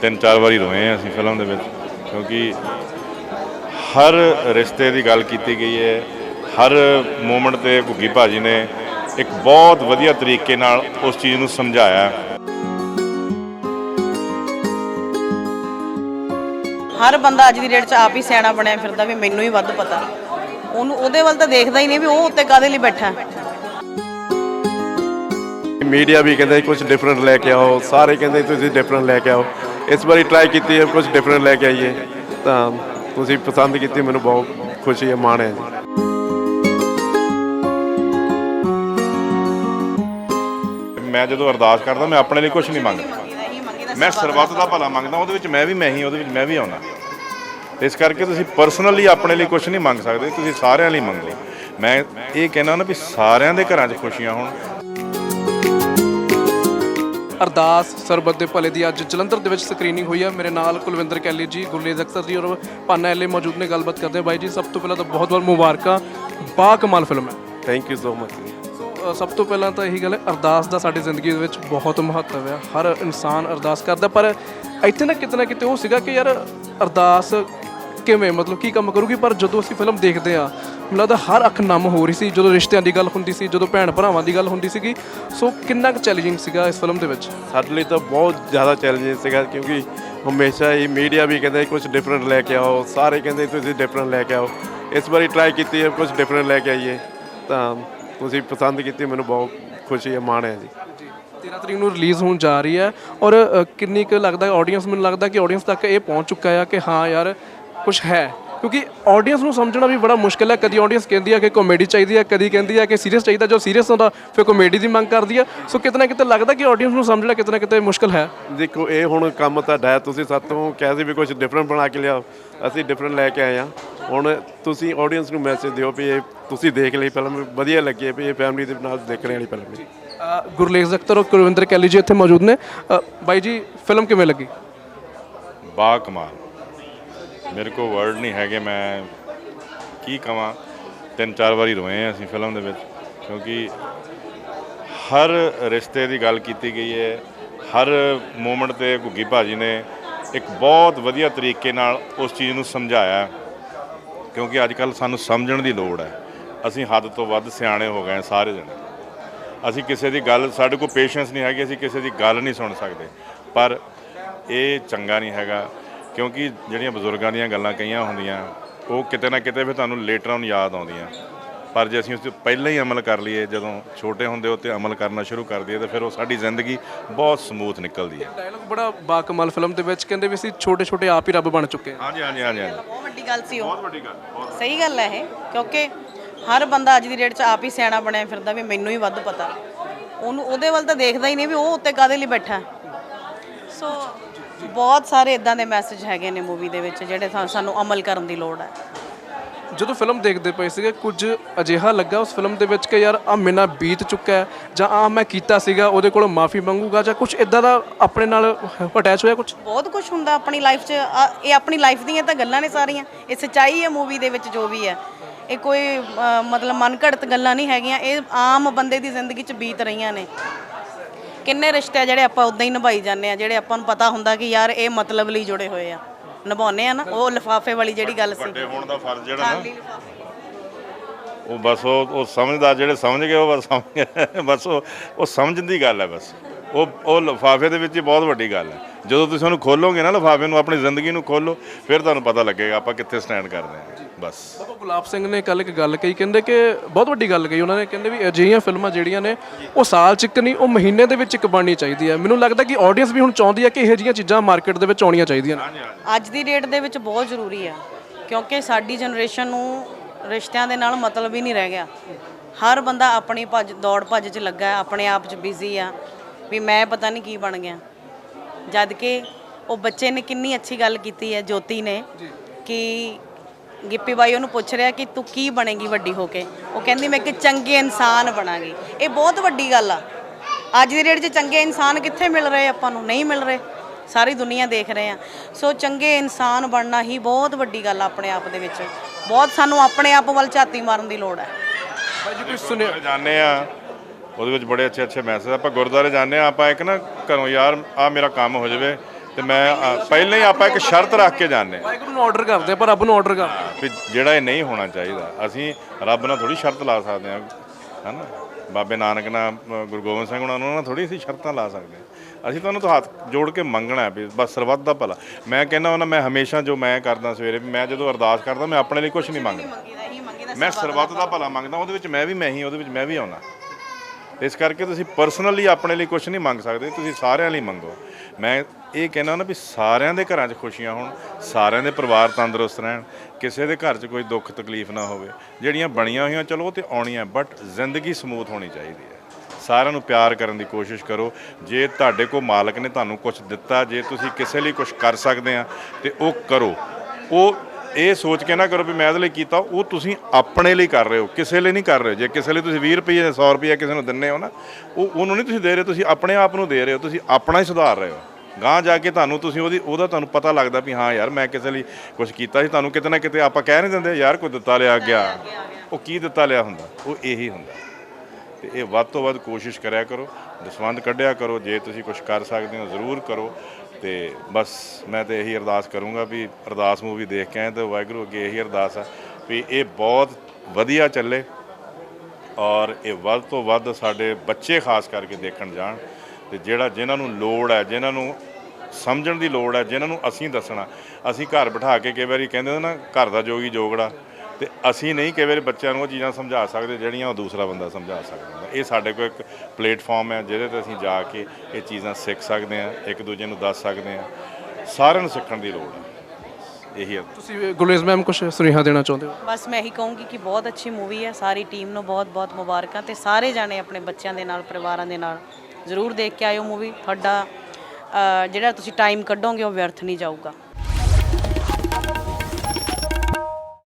ਤਿੰਨ ਚਾਰ ਵਾਰੀ ਰੋਏ ਹਾਂ ਅਸੀਂ ਫਿਲਮ ਦੇ ਵਿੱਚ ਕਿਉਂਕਿ ਹਰ ਰਿਸ਼ਤੇ ਦੀ ਗੱਲ ਕੀਤੀ ਗਈ ਹੈ ਹਰ ਮੂਮੈਂਟ ਤੇ ਘੁੱਗੀ ਭਾਜੀ ਨੇ ਇੱਕ ਬਹੁਤ ਵਧੀਆ ਤਰੀਕੇ ਨਾਲ ਉਸ ਚੀਜ਼ ਨੂੰ ਸਮਝਾਇਆ। ਹਰ ਬੰਦਾ ਅੱਜ ਦੀ ਡੇਟ 'ਚ ਆਪ ਹੀ ਸਿਆਣਾ ਬਣਿਆ ਫਿਰਦਾ ਵੀ ਮੈਨੂੰ ਹੀ ਵੱਧ ਪਤਾ ਉਹਨੂੰ ਉਹਦੇ ਵੱਲ ਤਾਂ ਦੇਖਦਾ ਹੀ ਨਹੀਂ ਵੀ ਉਹ ਉੱਤੇ ਕਾਦੇ ਲਈ ਬੈਠਾ ਹੈ। ਮੀਡੀਆ ਵੀ ਕਹਿੰਦਾ ਕੁਝ ਡਿਫਰੈਂਟ ਲੈ ਕੇ ਆਓ ਸਾਰੇ ਕਹਿੰਦੇ ਤੁਸੀਂ ਡਿਫਰੈਂਟ ਲੈ ਕੇ ਆਓ ਇਸ ਵਾਰੀ ਟਰਾਈ ਕੀਤੀ ਹੈ ਕੁਝ ਡਿਫਰੈਂਟ ਲੈ ਕੇ ਆਈਏ। ਤਾਂ ਤੁਸੀਂ ਪਸੰਦ ਕੀਤੀ, ਮੈਨੂੰ ਬਹੁਤ ਖੁਸ਼ੀ ਹੈ, ਮਾਣ ਹੈ ਜੀ। ਮੈਂ ਜਦੋਂ ਅਰਦਾਸ ਕਰਦਾ, ਮੈਂ ਆਪਣੇ ਲਈ ਕੁਝ ਨਹੀਂ ਮੰਗਦਾ। ਮੈਂ ਸਰਬੱਤ ਦਾ ਭਲਾ ਮੰਗਦਾ, ਉਹਦੇ ਵਿੱਚ ਮੈਂ ਵੀ ਮੈਂ ਹੀ, ਉਹਦੇ ਵਿੱਚ ਮੈਂ ਵੀ ਆਉਣਾ। ਇਸ ਕਰਕੇ ਤੁਸੀਂ ਪਰਸਨਲੀ ਆਪਣੇ ਲਈ ਕੁਝ ਨਹੀਂ ਮੰਗ ਸਕਦੇ, ਤੁਸੀਂ ਸਾਰਿਆਂ ਲਈ ਮੰਗੋ ਮੈਂ ਇਹ ਕਹਿਣਾ ਨਾ ਵੀ ਸਾਰਿਆਂ ਦੇ ਘਰਾਂ 'ਚ ਖੁਸ਼ੀਆਂ ਹੋਣ ਅਰਦਾਸ ਸਰਬਤ ਦੇ ਭਲੇ ਦੀ ਅੱਜ ਜਲੰਧਰ ਦੇ ਵਿੱਚ ਸਕਰੀਨਿੰਗ ਹੋਈ ਹੈ। ਮੇਰੇ ਨਾਲ ਕੁਲਵਿੰਦਰ ਕੈਲੀ ਜੀ ਗੁਰਲੀਨ ਅਖਤਰ ਜੀ ਔਰ ਪਾਨਾ ਐਲੇ ਮੌਜੂਦ ਨੇ। ਗੱਲਬਾਤ ਕਰਦੇ ਹਾਂ। ਬਾਈ ਜੀ ਸਭ ਤੋਂ ਪਹਿਲਾਂ ਤਾਂ ਬਹੁਤ ਬਹੁਤ ਮੁਬਾਰਕਾਂ। ਬਾ ਕਮਾਲ ਫਿਲਮ ਹੈ। ਥੈਂਕ ਯੂ ਸੋ ਮਚ ਸਭ ਤੋਂ ਪਹਿਲਾਂ ਤਾਂ ਇਹੀ ਗੱਲ ਹੈ ਅਰਦਾਸ ਦਾ ਸਾਡੀ ਜ਼ਿੰਦਗੀ ਦੇ ਵਿੱਚ ਬਹੁਤ ਮਹੱਤਵ ਹੈ। ਹਰ ਇਨਸਾਨ ਅਰਦਾਸ ਕਰਦਾ ਪਰ ਇੱਥੇ ਨਾ ਕਿਤੇ ਨਾ ਕਿਤੇ ਉਹ ਸੀਗਾ ਕਿ ਯਾਰ ਅਰਦਾਸ ਕਿਵੇਂ? ਮਤਲਬ ਕੀ ਕੰਮ ਕਰੂਗੀ? ਪਰ ਜਦੋਂ ਅਸੀਂ ਫਿਲਮ ਦੇਖਦੇ ਆ ਮੈਨੂੰ ਲੱਗਦਾ ਹਰ ਅੱਖ ਨਮ ਹੋ ਰਹੀ ਸੀ ਜਦੋਂ ਰਿਸ਼ਤਿਆਂ ਦੀ ਗੱਲ ਹੁੰਦੀ ਸੀ ਜਦੋਂ ਭੈਣ ਭਰਾਵਾਂ ਦੀ ਗੱਲ ਹੁੰਦੀ ਸੀਗੀ। ਸੋ ਕਿੰਨਾ ਕੁ ਚੈਲੰਜਿੰਗ ਸੀਗਾ ਇਸ ਫਿਲਮ ਦੇ ਵਿੱਚ? ਸਾਡੇ ਲਈ ਤਾਂ ਬਹੁਤ ਜ਼ਿਆਦਾ ਚੈਲੰਜਿੰਗ ਸੀਗਾ ਕਿਉਂਕਿ ਹਮੇਸ਼ਾ ਹੀ ਮੀਡੀਆ ਵੀ ਕਹਿੰਦਾ ਕੁਝ ਡਿਫਰੈਂਟ ਲੈ ਕੇ ਆਓ ਸਾਰੇ ਕਹਿੰਦੇ ਤੁਸੀਂ ਡਿਫਰੈਂਟ ਲੈ ਕੇ ਆਓ। ਇਸ ਵਾਰੀ ਟਰਾਈ ਕੀਤੀ ਹੈ ਕੁਝ ਡਿਫਰੈਂਟ ਲੈ ਕੇ ਆਈਏ। ਤਾਂ ਤੁਸੀਂ ਪਸੰਦ ਕੀਤੀ ਮੈਨੂੰ ਬਹੁਤ ਖੁਸ਼ੀ ਹੈ ਮਾਣ ਹੈ ਜੀ। 13 ਤਰੀਕ ਨੂੰ ਰਿਲੀਜ਼ ਹੋਣ ਜਾ ਰਹੀ ਹੈ। ਔਰ ਕਿੰਨੀ ਕੁ ਲੱਗਦਾ ਆਡੀਅנס ਮੈਨੂੰ ਲੱਗਦਾ ਕਿ ਆਡੀਅנס ਤੱਕ ਇਹ ਪਹੁੰਚ ਚੁੱਕਾ ਹੈ ਕਿ ਹਾਂ ਯਾਰ ਕੁਝ ਹੈ। ਕਿਉਂਕਿ ਆਡੀਅנס ਨੂੰ ਸਮਝਣਾ ਵੀ ਬੜਾ ਮੁਸ਼ਕਲ ਹੈ। ਕਦੀ ਆਡੀਅנס ਕਹਿੰਦੀ ਹੈ ਕਿ ਕਾਮੇਡੀ ਚਾਹੀਦੀ ਹੈ ਕਦੀ ਕਹਿੰਦੀ ਹੈ ਕਿ ਸੀਰੀਅਸ ਚਾਹੀਦਾ। ਜੋ ਸੀਰੀਅਸ ਹੁੰਦਾ ਫਿਰ ਕਾਮੇਡੀ ਦੀ ਮੰਗ ਕਰਦੀ ਹੈ ਸੋ ਕਿਤਨਾ ਕਿਤੇ ਲੱਗਦਾ ਕਿ ਆਡੀਅנס ਨੂੰ ਸਮਝਣਾ ਕਿਤਨਾ ਕਿਤੇ ਮੁਸ਼ਕਲ ਹੈ। ਦੇਖੋ ਇਹ ਹੁਣ ਕੰਮ ਤੁਹਾਡਾ ਹੈ। ਤੁਸੀਂ ਸਾਤੋਂ ਕਿਹਾ ਸੀ ਵੀ ਕੁਝ ਡਿਫਰੈਂਟ ਬਣਾ ਕੇ ਲਿਆਓ। ਅਸੀਂ ਡਿਫਰੈਂਟ ਲੈ ਕੇ ਆਏ ਆ ਹੁਣ ਤੁਸੀਂ ਆਡੀਅנס ਨੂੰ ਮੈਸੇਜ ਦਿਓ ਵੀ ਇਹ ਤੁਸੀਂ ਦੇਖ ਲਈ ਫਿਲਮ ਵਧੀਆ ਲੱਗੀ ਹੈ ਵੀ ਇਹ ਫੈਮਿਲੀ ਦੇ ਨਾਲ ਦੇਖਣ ਵਾਲੀ ਫਿਲਮ ਗੁਰਲੇਖ ਜ਼ਖਤਰ ਔਰ ਕੁਲਵਿੰਦਰ ਕੈਲੀ ਜੀ ਇੱਥੇ ਮੌਜੂਦ ਨੇ। ਬਾਈ ਜੀ ਫਿਲਮ ਕਿਵੇਂ ਲੱਗੀ? ਬਾ ਕਮਾਲ। ਮੇਰੇ ਕੋਲ ਵਰਡ ਨਹੀਂ ਹੈਗੇ, ਮੈਂ ਕੀ ਕਵਾਂ? ਤਿੰਨ ਚਾਰ ਵਾਰੀ ਰੋਏ ਹਾਂ ਅਸੀਂ ਫਿਲਮ ਦੇ ਵਿੱਚ, ਕਿਉਂਕਿ ਹਰ ਰਿਸ਼ਤੇ ਦੀ ਗੱਲ ਕੀਤੀ ਗਈ ਹੈ, ਹਰ ਮੂਮੈਂਟ ਤੇ ਘੁੱਗੀ ਭਾਜੀ ਨੇ ਇੱਕ ਬਹੁਤ ਵਧੀਆ ਤਰੀਕੇ ਨਾਲ ਉਸ ਚੀਜ਼ ਨੂੰ ਸਮਝਾਇਆ, ਕਿਉਂਕਿ ਅੱਜ ਕੱਲ ਸਾਨੂੰ ਸਮਝਣ ਦੀ ਲੋੜ ਹੈ। ਅਸੀਂ ਹੱਦ ਤੋਂ ਵੱਧ ਸਿਆਣੇ ਹੋ ਗਏ ਸਾਰੇ ਜਣੇ। ਅਸੀਂ ਕਿਸੇ ਦੀ ਗੱਲ, ਸਾਡੇ ਕੋਲ ਪੇਸ਼ੈਂਸ ਨਹੀਂ ਹੈਗੀ, ਅਸੀਂ ਕਿਸੇ ਦੀ ਗੱਲ ਨਹੀਂ ਸੁਣ ਸਕਦੇ। ਪਰ ਇਹ ਚੰਗਾ ਨਹੀਂ ਹੈਗਾ। ਕਿਉਂਕਿ ਜਿਹੜੀਆਂ ਬਜ਼ੁਰਗਾਂ ਦੀਆਂ ਗੱਲਾਂ ਕਹੀਆਂ ਹੁੰਦੀਆਂ ਉਹ ਕਿਤੇ ਨਾ ਕਿਤੇ ਫਿਰ ਤੁਹਾਨੂੰ ਲੇਟਰ ਔਨ ਯਾਦ ਆਉਂਦੀਆਂ। ਪਰ ਜੇ ਅਸੀਂ ਉਸ ਤੇ ਪਹਿਲਾਂ ਹੀ ਅਮਲ ਕਰ ਲਈਏ ਜਦੋਂ ਛੋਟੇ ਹੁੰਦੇ ਉੱਤੇ ਅਮਲ ਕਰਨਾ ਸ਼ੁਰੂ ਕਰ ਦਈਏ ਤਾਂ ਫਿਰ ਉਹ ਸਾਡੀ ਜ਼ਿੰਦਗੀ ਬਹੁਤ ਸਮੂਥ ਨਿਕਲਦੀ ਹੈ। ਡਾਇਲੌਗ ਬੜਾ ਬਾ ਕਮਾਲ ਫਿਲਮ ਦੇ ਵਿੱਚ ਕਹਿੰਦੇ ਵੀ ਅਸੀਂ ਛੋਟੇ ਛੋਟੇ ਆਪ ਹੀ ਰੱਬ ਬਣ ਚੁੱਕੇ ਹਾਂ। ਹਾਂਜੀ ਹਾਂਜੀ ਹਾਂਜੀ ਹਾਂਜੀ। ਬਹੁਤ ਵੱਡੀ ਗੱਲ ਸੀ ਉਹ। ਬਹੁਤ ਵੱਡੀ ਗੱਲ ਬਹੁਤ ਸਹੀ ਗੱਲ ਹੈ ਇਹ ਕਿਉਂਕਿ ਹਰ ਬੰਦਾ ਅੱਜ ਦੀ ਡੇਟ 'ਚ ਆਪ ਹੀ ਸਿਆਣਾ ਬਣਿਆ ਫਿਰਦਾ ਵੀ ਮੈਨੂੰ ਹੀ ਵੱਧ ਪਤਾ। ਉਹਨੂੰ ਉਹਦੇ ਵੱਲ ਤਾਂ ਦੇਖਦਾ ਹੀ ਨਹੀਂ ਵੀ ਉਹ ਉੱਤੇ ਕਾਦੇ ਲਈ ਬੈਠਾ। ਸੋ ਬਹੁਤ ਸਾਰੇ ਇਦਾਂ ਦੇ ਮੈਸੇਜ ਹੈਗੇ ਨੇ ਮੂਵੀ ਦੇ ਵਿੱਚ ਜਿਹੜੇ ਸਾਨੂੰ ਅਮਲ ਕਰਨ ਦੀ ਲੋੜ ਹੈ। ਜਦੋਂ ਫਿਲਮ ਦੇਖਦੇ ਪਏ ਸੀਗੇ ਕੁਝ ਅਜਿਹਾ ਲੱਗਾ ਉਸ ਫਿਲਮ ਦੇ ਵਿੱਚ ਕਿ ਯਾਰ ਆ ਮੇਨਾ ਬੀਤ ਚੁੱਕਾ ਹੈ ਜਾਂ ਆ ਮੈਂ ਕੀਤਾ ਸੀਗਾ ਉਹਦੇ ਕੋਲ ਮਾਫੀ ਮੰਗੂਗਾ ਜਾਂ ਕੁਝ ਇਦਾਂ ਦਾ ਆਪਣੇ ਨਾਲ ਅਟੈਚ ਹੋਇਆ ਕੁਝ ਬਹੁਤ ਕੁਝ ਹੁੰਦਾ ਆਪਣੀ ਲਾਈਫ 'ਚ। ਇਹ ਆਪਣੀ ਲਾਈਫ ਦੀਆਂ ਤਾਂ ਗੱਲਾਂ ਨੇ ਸਾਰੀਆਂ। ਇਹ ਸੱਚਾਈ ਹੈ ਮੂਵੀ ਦੇ ਵਿੱਚ ਜੋ ਵੀ ਹੈ। ਇਹ ਕੋਈ ਮਤਲਬ ਮਨ ਘੜਤ ਗੱਲਾਂ ਨਹੀਂ ਹੈਗੀਆਂ। ਇਹ ਆਮ ਬੰਦੇ ਦੀ ਜ਼ਿੰਦਗੀ 'ਚ ਬੀਤ ਰਹੀਆਂ ਨੇ। ਕਿੰਨੇ ਰਿਸ਼ਤੇ ਆ ਜਿਹੜੇ ਆਪਾਂ ਉਦਾਂ ਹੀ ਨਿਭਾਈ ਜਾਂਦੇ ਆ ਜਿਹੜੇ ਆਪਾਂ ਨੂੰ ਪਤਾ ਹੁੰਦਾ ਕਿ ਯਾਰ ਇਹ ਮਤਲਬ ਲਈ ਜੁੜੇ ਹੋਏ ਆ। ਨਿਭਾਉਨੇ ਆ ਨਾ ਉਹ ਲਿਫਾਫੇ ਵਾਲੀ ਜਿਹੜੀ ਗੱਲ ਸੀ। ਵੱਡੇ ਹੋਣ ਦਾ ਫਰਜ਼ ਜਿਹੜਾ ਨਾ ਉਹ ਬਸ ਉਹ ਉਹ ਸਮਝਦਾਰ ਜਿਹੜੇ ਸਮਝ ਗਏ ਉਹ ਬਸ ਸਮਝ ਗਏ। ਬਸ ਉਹ ਉਹ ਸਮਝਣ ਦੀ ਗੱਲ ਹੈ ਬਸ। ਉਹ ਉਹ ਲਿਫਾਫੇ ਦੇ ਵਿੱਚ ਹੀ ਬਹੁਤ ਵੱਡੀ ਗੱਲ ਹੈ ਜਦੋਂ ਤੁਸੀਂ ਉਹਨੂੰ ਖੋਲੋਗੇ ਨਾ ਲਿਫਾਫੇ ਨੂੰ ਆਪਣੀ ਜ਼ਿੰਦਗੀ ਨੂੰ ਖੋਲੋ ਫਿਰ ਤੁਹਾਨੂੰ ਪਤਾ ਲੱਗੇਗਾ ਆਪਾਂ ਕਿੱਥੇ ਸਟੈਂਡ ਕਰਦੇ ਹਾਂ ਬਸ। ਬਾਬਾ ਗੁਲਾਬ ਸਿੰਘ ਨੇ ਕੱਲ ਇੱਕ ਗੱਲ ਕਹੀ ਕਹਿੰਦੇ ਕਿ ਬਹੁਤ ਵੱਡੀ ਗੱਲ ਕਹੀ ਉਹਨਾਂ ਨੇ ਕਹਿੰਦੇ ਵੀ ਅਜਿਹੀਆਂ ਫਿਲਮਾਂ ਜਿਹੜੀਆਂ ਨੇ ਉਹ ਸਾਲ ਚ ਇੱਕ ਨਹੀਂ ਉਹ ਮਹੀਨੇ ਦੇ ਵਿੱਚ ਇੱਕ ਬਣਨੀ ਚਾਹੀਦੀ ਹੈ। ਮੈਨੂੰ ਲੱਗਦਾ ਕਿ ਆਡੀਅנס ਵੀ ਹੁਣ ਚਾਹੁੰਦੀ ਹੈ ਕਿ ਇਹੋ ਜਿਹੀਆਂ ਚੀਜ਼ਾਂ ਮਾਰਕੀਟ ਦੇ ਵਿੱਚ ਆਉਣੀਆਂ ਚਾਹੀਦੀਆਂ ਨੇ। ਅੱਜ ਦੀ ਡੇਟ ਦੇ ਵਿੱਚ ਬਹੁਤ ਜ਼ਰੂਰੀ ਆ ਕਿਉਂਕਿ ਸਾਡੀ ਜਨਰੇਸ਼ਨ ਨੂੰ ਰਿਸ਼ਤਿਆਂ ਦੇ ਨਾਲ ਮਤਲਬ ਹੀ ਨਹੀਂ ਰਹਿ ਗਿਆ। ਹਰ ਬੰਦਾ ਆਪਣੀ ਭੱਜ ਦੌੜ ਭੱਜ 'ਚ ਲੱਗਾ ਹੈ, ਆਪਣੇ ਆਪ 'ਚ ਬਿਜ਼ੀ ਆ ਵੀ ਮੈਂ ਪਤਾ ਨਹੀਂ ਕੀ ਬਣ ਗਿਆ। ਜਦ ਕਿ ਉਹ ਬੱਚੇ ਨੇ ਕਿੰਨੀ ਅੱਛੀ ਗੱਲ ਕੀਤੀ ਹੈ ਜੋਤੀ ਨੇ ਕਿ ਗਿੱਪੀ ਬਾਈ ਉਹਨੂੰ ਪੁੱਛ ਰਿਹਾ ਕਿ ਤੂੰ ਕੀ ਬਣੇਗੀ ਵੱਡੀ ਹੋ ਕੇ। ਉਹ ਕਹਿੰਦੀ ਮੈਂ ਇੱਕ ਚੰਗੇ ਇਨਸਾਨ ਬਣਾਂਗੀ। ਇਹ ਬਹੁਤ ਵੱਡੀ ਗੱਲ ਆ। ਅੱਜ ਦੀ ਡੇਟ 'ਚ ਚੰਗੇ ਇਨਸਾਨ ਕਿੱਥੇ ਮਿਲ ਰਹੇ? ਆਪਾਂ ਨੂੰ ਨਹੀਂ ਮਿਲ ਰਹੇ। ਸਾਰੀ ਦੁਨੀਆ ਦੇਖ ਰਹੇ ਆ। ਸੋ ਚੰਗੇ ਇਨਸਾਨ ਬਣਨਾ ਹੀ ਬਹੁਤ ਵੱਡੀ ਗੱਲ ਆ ਆਪਣੇ ਆਪ ਦੇ ਵਿੱਚ। ਬਹੁਤ ਸਾਨੂੰ ਆਪਣੇ ਆਪ ਵੱਲ ਝਾਤੀ ਮਾਰਨ ਦੀ ਲੋੜ ਹੈ ਬਾਈ ਜੀ ਕੁਝ ਸੁਣਿਆ ਜਾਂਦੇ ਆ। ਉਹਦੇ ਵਿੱਚ ਬੜੇ ਅੱਛੇ ਅੱਛੇ ਮੈਸੇਜ ਆਪਾਂ ਗੁਰਦੁਆਰੇ ਜਾਂਦੇ ਆ ਆਪਾਂ ਇੱਕ ਨਾ ਘਰੋਂ ਯਾਰ ਆ ਮੇਰਾ ਕੰਮ ਹੋ ਜਾਵੇ। ਤੇ ਮੈਂ ਅ, ਪਹਿਲਾਂ ਹੀ ਆਪਾਂ ਇੱਕ ਸ਼ਰਤ ਰੱਖ ਕੇ ਜਾਂਦੇ ਹਾਂ। ਵਾਹਿਗੁਰੂ ਨੂੰ ਆਰਡਰ ਕਰਦੇ ਆ ਪਰ ਰੱਬ ਨੂੰ ਆਰਡਰ ਕਰਦੇ ਵੀ ਜਿਹੜਾ ਇਹ ਨਹੀਂ ਹੋਣਾ ਚਾਹੀਦਾ ਅਸੀਂ ਰੱਬ ਨਾਲ ਥੋੜੀ ਸ਼ਰਤ ਲਾ ਸਕਦੇ ਹਾਂ ਹਨਾ? ਬਾਬੇ ਨਾਨਕ ਨਾਲ ਅ, ਗੁਰੂ ਗੋਬਿੰਦ ਸਿੰਘ ਉਹਨਾਂ ਨਾਲ ਥੋੜੀ ਅਸੀਂ ਸ਼ਰਤਾਂ ਲਾ ਸਕਦੇ ਹਾਂ। ਅਸੀਂ ਤੁਹਾਨੂੰ ਤਾਂ ਹੱਥ ਜੋੜ ਕੇ ਮੰਗਣਾ ਹੈ ਵੀ ਬਸ ਸਰਬੱਤ ਦਾ ਭਲਾ। ਮੈਂ ਕਹਿੰਦਾ ਉਹਨਾਂ ਮੈਂ ਹਮੇਸ਼ਾ ਜੋ ਮੈਂ ਕਰਦਾ ਸਵੇਰੇ ਵੀ ਮੈਂ ਜਦੋਂ ਅਰਦਾਸ ਕਰਦਾ ਮੈਂ ਆਪਣੇ ਲਈ ਕੁਝ ਨਹੀਂ ਮੰਗਦਾ। ਮੰਗੀਦਾ ਹੀ ਮੰਗੀਦਾ ਮੈਂ ਸਰਬੱਤ ਦਾ ਭਲਾ ਮੰਗਦਾ ਉਹਦੇ ਵਿੱਚ ਮੈਂ ਵੀ ਮੈਂ ਹੀ ਉਹਦੇ ਵਿੱਚ ਮੈਂ ਵੀ ਆਉਣਾ। ਇਸ ਕਰਕੇ ਤੁਸੀਂ ਪਰਸਨਲੀ ਆਪਣੇ ਲਈ ਕੁਝ ਨਹੀਂ ਮੰਗ ਸਕਦੇ ਤੁਸੀਂ ਸਾਰਿਆਂ ਲਈ ਮੰਗੋ। ਮੈਂ ਇਹ ਕਹਿਣਾ ਨਾ ਵੀ ਸਾਰਿਆਂ ਦੇ ਘਰਾਂ 'ਚ ਖੁਸ਼ੀਆਂ ਹੋਣ, ਸਾਰਿਆਂ ਦੇ ਪਰਿਵਾਰ ਤੰਦਰੁਸਤ ਰਹਿਣ, ਕਿਸੇ ਦੇ ਘਰ 'ਚ ਕੋਈ ਦੁੱਖ ਤਕਲੀਫ ਨਾ ਹੋਵੇ। ਜਿਹੜੀਆਂ ਬਣੀਆਂ ਹੋਈਆਂ ਚਲੋ ਉਹ ਤੇ ਆਉਣੀਆਂ ਬਟ ਜ਼ਿੰਦਗੀ ਸਮੂਥ ਹੋਣੀ ਚਾਹੀਦੀ ਹੈ। ਸਾਰਿਆਂ ਨੂੰ ਪਿਆਰ ਕਰਨ ਦੀ ਕੋਸ਼ਿਸ਼ ਕਰੋ। ਜੇ ਤੁਹਾਡੇ ਕੋਲ ਮਾਲਕ ਨੇ ਤੁਹਾਨੂੰ ਕੁਝ ਦਿੱਤਾ, ਜੇ ਤੁਸੀਂ ਕਿਸੇ ਲਈ ਕੁਝ ਕਰ ਸਕਦੇ ਆ, ਤੇ ਉਹ ਕਰੋ। ਉਹ ਇਹ ਸੋਚ ਕੇ ਨਾ ਕਰੋ ਵੀ ਮੈਂ ਇਹਦੇ ਲਈ ਕੀਤਾ, ਉਹ ਤੁਸੀਂ ਆਪਣੇ ਲਈ ਕਰ ਰਹੇ ਹੋ, ਕਿਸੇ ਲਈ ਨਹੀਂ ਕਰ ਰਹੇ। ਜੇ ਕਿਸੇ ਲਈ ਤੁਸੀਂ 20 ਰੁਪਏ 100 ਰੁਪਏ ਕਿਸੇ ਨੂੰ ਦਿੰਨੇ ਹੋ ਨਾ, ਉਹ ਉਹਨੂੰ ਨਹੀਂ ਤੁਸੀਂ ਦੇ ਰਹੇ, ਤੁਸੀਂ ਆਪਣੇ ਆਪ ਨੂੰ ਦੇ ਰਹੇ ਹੋ, ਤੁਸੀਂ ਆਪਣਾ ਹੀ ਸੁਧਾਰ ਰਹੇ ਹੋ। ਗਾਂ ਜਾ ਕੇ ਤੁਹਾਨੂੰ ਤੁਸੀਂ ਉਹਦੀ, ਉਹਦਾ ਤੁਹਾਨੂੰ ਪਤਾ ਲੱਗਦਾ ਵੀ ਹਾਂ ਯਾਰ, ਮੈਂ ਕਿਸੇ ਲਈ ਕੁਝ ਕੀਤਾ ਸੀ, ਤੁਹਾਨੂੰ ਕਿਤੇ ਨਾ ਕਿਤੇ ਆਪਾਂ ਕਹਿ ਨਹੀਂ ਦਿੰਦੇ, ਯਾਰ ਕੋਈ ਦਿੱਤਾ ਲਿਆ ਗਿਆ। ਉਹ ਕੀ ਦਿੱਤਾ ਲਿਆ ਹੁੰਦਾ? ਉਹ ਇਹੀ ਹੁੰਦਾ। ਤੇ ਇਹ ਵੱਧ ਤੋਂ ਵੱਧ ਕੋਸ਼ਿਸ਼ ਕਰਿਆ ਕਰੋ ਦਸਵੰਦ ਕੱਢਿਆ ਕਰੋ, ਜੇ ਤੁਸੀਂ ਕੁਝ ਕਰ ਸਕਦੇ ਹੋ, ਜ਼ਰੂਰ ਕਰੋ। ਤੇ ਬਸ ਮੈਂ ਤੇ ਇਹੀ ਅਰਦਾਸ ਕਰੂੰਗਾ ਵੀ ਅਰਦਾਸ ਮੂਵੀ ਦੇਖ ਕੇ ਆਏ ਤੇ ਵਾਹਿਗੁਰੂ ਅੱਗੇ ਇਹੀ ਅਰਦਾਸ ਆ ਵੀ ਇਹ ਬਹੁਤ ਵਧੀਆ ਚੱਲੇ ਔਰ ਇਹ ਵੱਧ ਤੋਂ ਵੱਧ ਸਾਡੇ ਬੱਚੇ ਖਾਸ ਕਰਕੇ ਦੇਖਣ ਜਾਣ ਤੇ ਜਿਹੜਾ ਜਿਨ੍ਹਾਂ ਨੂੰ ਲੋੜ ਹੈ, ਜਿਨ੍ਹਾਂ ਨੂੰ ਸਮਝਣ ਦੀ ਲੋੜ ਹੈ, ਜਿਨ੍ਹਾਂ ਨੂੰ ਅਸੀਂ ਦੱਸਣਾ, ਅਸੀਂ ਘਰ ਬਿਠਾ ਕੇ ਕਈ ਵਾਰੀ ਕਹਿੰਦੇ ਨਾ, ਘਰ ਦਾ ਜੋਗੀ ਜੋਗੜਾ। ਤੇ ਅਸੀਂ ਨਹੀਂ ਕਈ ਵਾਰੀ ਬੱਚਿਆਂ ਨੂੰ ਉਹ ਚੀਜ਼ਾਂ ਸਮਝਾ ਸਕਦੇ ਜਿਹੜੀਆਂ ਉਹ ਦੂਸਰਾ ਬੰਦਾ ਸਮਝਾ ਸਕਦਾ ਇਹ ਸਾਡੇ ਕੋਲ ਇੱਕ ਪਲੇਟਫਾਰਮ ਹੈ ਜਿਹਦੇ ਤੇ ਅਸੀਂ ਜਾ ਕੇ ਇਹ ਚੀਜ਼ਾਂ ਸਿੱਖ ਸਕਦੇ ਹਾਂ ਇੱਕ ਦੂਜੇ ਨੂੰ ਦੱਸ ਸਕਦੇ ਹਾਂ। ਸਾਰਿਆਂ ਨੂੰ ਸਿੱਖਣ ਦੀ ਲੋੜ ਹੈ। ਇਹੀ ਹੈ। ਤੁਸੀਂ ਗੁਰਲੇਜ਼ ਮੈਮ ਕੁਝ ਸੁਨੇਹਾ ਦੇਣਾ ਚਾਹੁੰਦੇ ਹੋ? ਬਸ ਮੈਂ ਇਹੀ ਕਹੂੰਗੀ ਕਿ ਬਹੁਤ ਅੱਛੀ ਮੂਵੀ ਹੈ। ਸਾਰੀ ਟੀਮ ਨੂੰ ਬਹੁਤ-ਬਹੁਤ ਮੁਬਾਰਕਾਂ ਤੇ ਸਾਰੇ ਜਾਣੇ ਆਪਣੇ ਬੱਚਿਆਂ ਦੇ ਨਾਲ ਪਰਿਵਾਰਾਂ ਦੇ ਨਾਲ ਜ਼ਰੂਰ ਦੇਖ ਕੇ ਆਇਓ ਮੂਵੀ। ਤੁਹਾਡਾ ਜਿਹੜਾ ਤੁਸੀਂ ਟਾਈਮ ਕੱਢੋਗੇ ਉਹ ਵਿਅਰਥ ਨਹੀਂ ਜਾਊਗਾ।